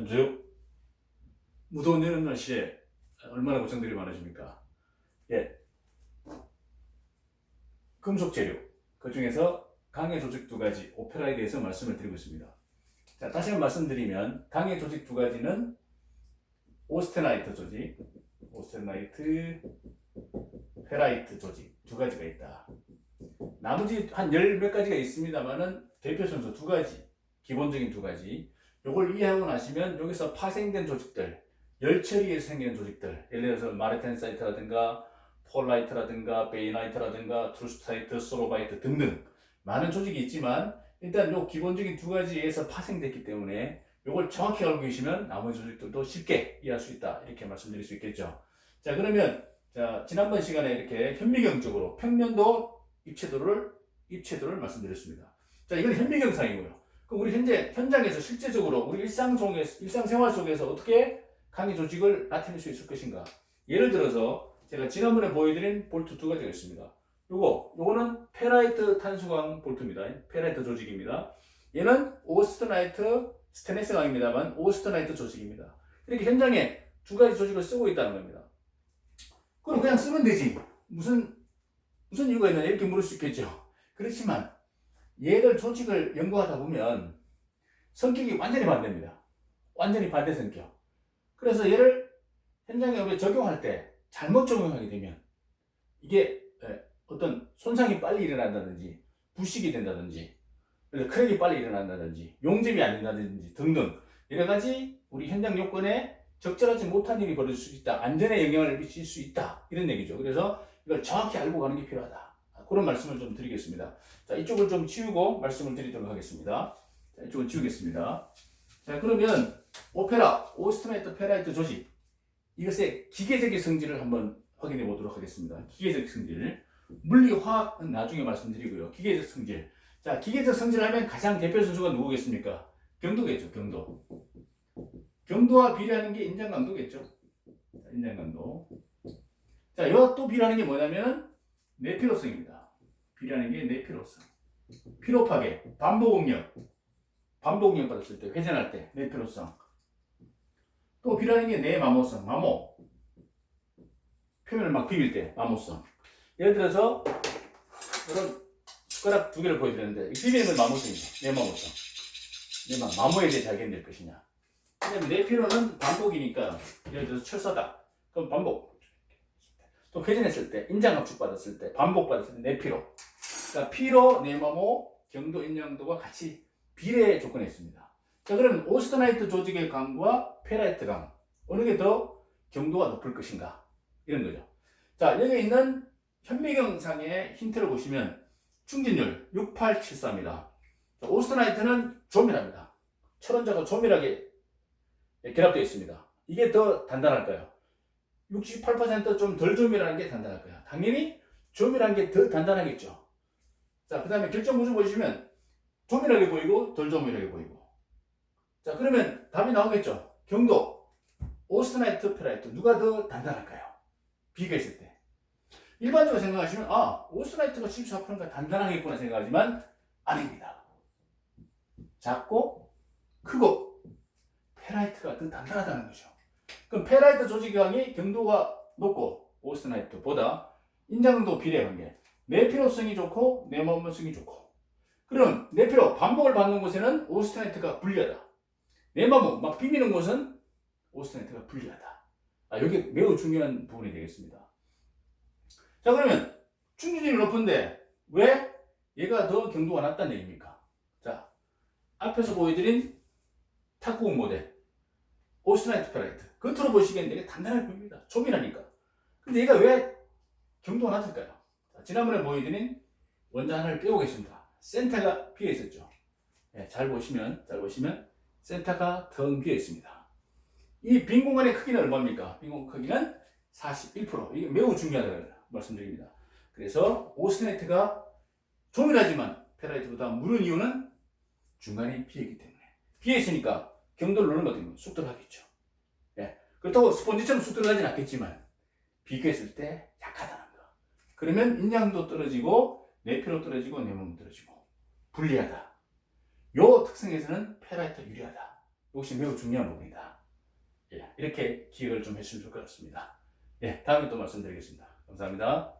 현주 무더운 여름 날씨에 얼마나 고생들이 많으십니까? 예. 금속 재료 그 중에서 강해 조직 두 가지 오페라에 대해서 말씀을 드리고 있습니다. 자 다시 한번 말씀드리면 강해 조직 두 가지는 오스테나이트 조직, 오스테나이트, 페라이트 조직 두 가지가 있다. 나머지 한 열 몇 가지가 있습니다만은 대표 순서 두 가지, 기본적인 두 가지. 요걸 이해하고 나시면 여기서 파생된 조직들, 열처리에서 생기는 조직들, 예를 들어서 마르텐사이트라든가 폴라이트라든가 베이나이트라든가 트루스타이트, 소로바이트 등등 많은 조직이 있지만 일단 요 기본적인 두 가지에서 파생됐기 때문에 요걸 정확히 알고 계시면 나머지 조직들도 쉽게 이해할 수 있다 이렇게 말씀드릴 수 있겠죠. 자 그러면 자 지난번 시간에 이렇게 현미경적으로 평면도 입체도를 입체도를 말씀드렸습니다. 자 이건 현미경상이고요. 그럼 우리 현재 현장에서 실제적으로 우리 일상 속에서 일상생활 속에서 어떻게 강의 조직을 나타낼 수 있을 것인가? 예를 들어서 제가 지난번에 보여드린 볼트 두 가지가 있습니다. 요거 요거는 페라이트 탄수광 볼트입니다. 페라이트 조직입니다. 얘는 오스트나이트 스테네스 강입니다만 오스트나이트 조직입니다. 이렇게 현장에 두 가지 조직을 쓰고 있다는 겁니다. 그럼 그냥 쓰면 되지. 무슨 무슨 이유가 있나 이렇게 물을 수 있겠죠. 그렇지만 얘들 조직을 연구하다 보면 성격이 완전히 반대입니다. 완전히 반대 성격. 그래서 얘를 현장에 우리 적용할 때 잘못 적용하게 되면 이게 예, 어떤 손상이 빨리 일어난다든지 부식이 된다든지 크랙이 빨리 일어난다든지 용접이 안 된다든지 등등 여러 가지 우리 현장 요건에 적절하지 못한 일이 벌어질 수 있다. 안전에 영향을 미칠 수 있다. 이런 얘기죠. 그래서 이걸 정확히 알고 가는 게 필요하다. 그런 말씀을 좀 드리겠습니다. 자, 이쪽을 좀 치우고 말씀을 드리도록 하겠습니다. 자, 이쪽을 치우겠습니다. 자, 그러면 오페라, 오스트라이트 페라이트 조직 이것의 기계적인 성질을 한번 확인해 보도록 하겠습니다. 기계적 성질. 물리, 화학은 나중에 말씀드리고요. 기계적 성질. 자, 기계적 성질 하면 가장 대표 선수가 누구겠습니까? 경도겠죠, 경도. 경도와 비례하는 게 인장 강도겠죠. 자, 인장 강도. 자, 이와 또 비례하는 게 뭐냐면 내피로성입니다. 비례하는 게 내피로성. 피로 파괴, 반복 응력. 반복 응력 받았을 때, 회전할 때, 내피로성. 또 비례하는 게 내 마모성, 마모. 표면을 막 비빌 때, 마모성. 예를 들어서, 이런 숟가락 두 개를 보여드렸는데, 비비는 마모성이죠. 내 마모성. 내 마, 마모에 대해 잘 견딜 것이냐. 왜냐면 내피로는 반복이니까, 예를 들어서 철사다. 그럼 반복. 또 회전했을 때, 인장 압축 받았을 때, 반복 받았을 때, 내 피로. 그러니까 피로, 내마모, 경도, 인장도가 같이 비례 조건에 있습니다. 자, 그러면 오스트나이트 조직의 강과 페라이트 강 어느 게 더 경도가 높을 것인가 이런 거죠. 자, 여기 있는 현미경상의 힌트를 보시면 충진율 6874입니다. 자, 오스트나이트는 조밀합니다. 철원자가 조밀하게 결합되어 있습니다. 이게 더 단단할까요? 68%좀 덜 조밀한 게 단단할까요? 당연히 조밀한 게 더 단단하겠죠. 자, 그 다음에 결정 구조 보시면 조밀하게 보이고 덜 조밀하게 보이고. 자, 그러면 답이 나오겠죠. 경도, 오스트나이트, 페라이트 누가 더 단단할까요? 비교했을 때. 일반적으로 생각하시면 아, 오스트나이트가 74%가 단단하겠구나 생각하지만 아닙니다. 작고 크고 페라이트가 더 단단하다는 거죠. 그럼 페라이트 조직강이 경도가 높고 오스트나이트보다 인장도 비례 관계. 내피로성이 좋고 내몸성이 좋고. 그럼 내피로 반복을 받는 곳에는 오스트나이트가 불리하다. 내마모 막 비비는 곳은 오스트나이트가 불리하다. 아, 이게 매우 중요한 부분이 되겠습니다. 자, 그러면 충진율이 높은데 왜 얘가 더 경도가 낮다는 얘기입니까? 자, 앞에서 보여드린 탁구공 모델 오스트나이트 페라이트 겉으로 보시기엔 되게 단단해 보입니다. 조밀하니까. 근데 얘가 왜 경도가 낮을까요? 자, 지난번에 보여드린 원자 하나를 빼오겠습니다. 센터가 비어 있었죠. 네, 잘 보시면 잘 보시면 센터가 텅 비어 있습니다. 이 빈 공간의 크기는 얼마입니까? 빈 공간 크기는 41%. 이게 매우 중요하다고 말씀드립니다. 그래서 오스네트가 조밀하지만 페라이트보다 무른 이유는 중간에 비어있기 때문에. 비어 있으니까 경도를 누르는 것도 쑥 들어가겠죠. 예. 그렇다고 스펀지처럼 쑥 들어가진 않겠지만 비교했을 때 약하다는 거. 그러면 인양도 떨어지고 내피로 떨어지고 내 몸 떨어지고 불리하다. 요 특성에서는 페라이트 유리하다. 이것이 매우 중요한 부분이다. 예, 이렇게 기억을 좀 해주시면 좋을 것 같습니다. 예, 다음에 또 말씀드리겠습니다. 감사합니다.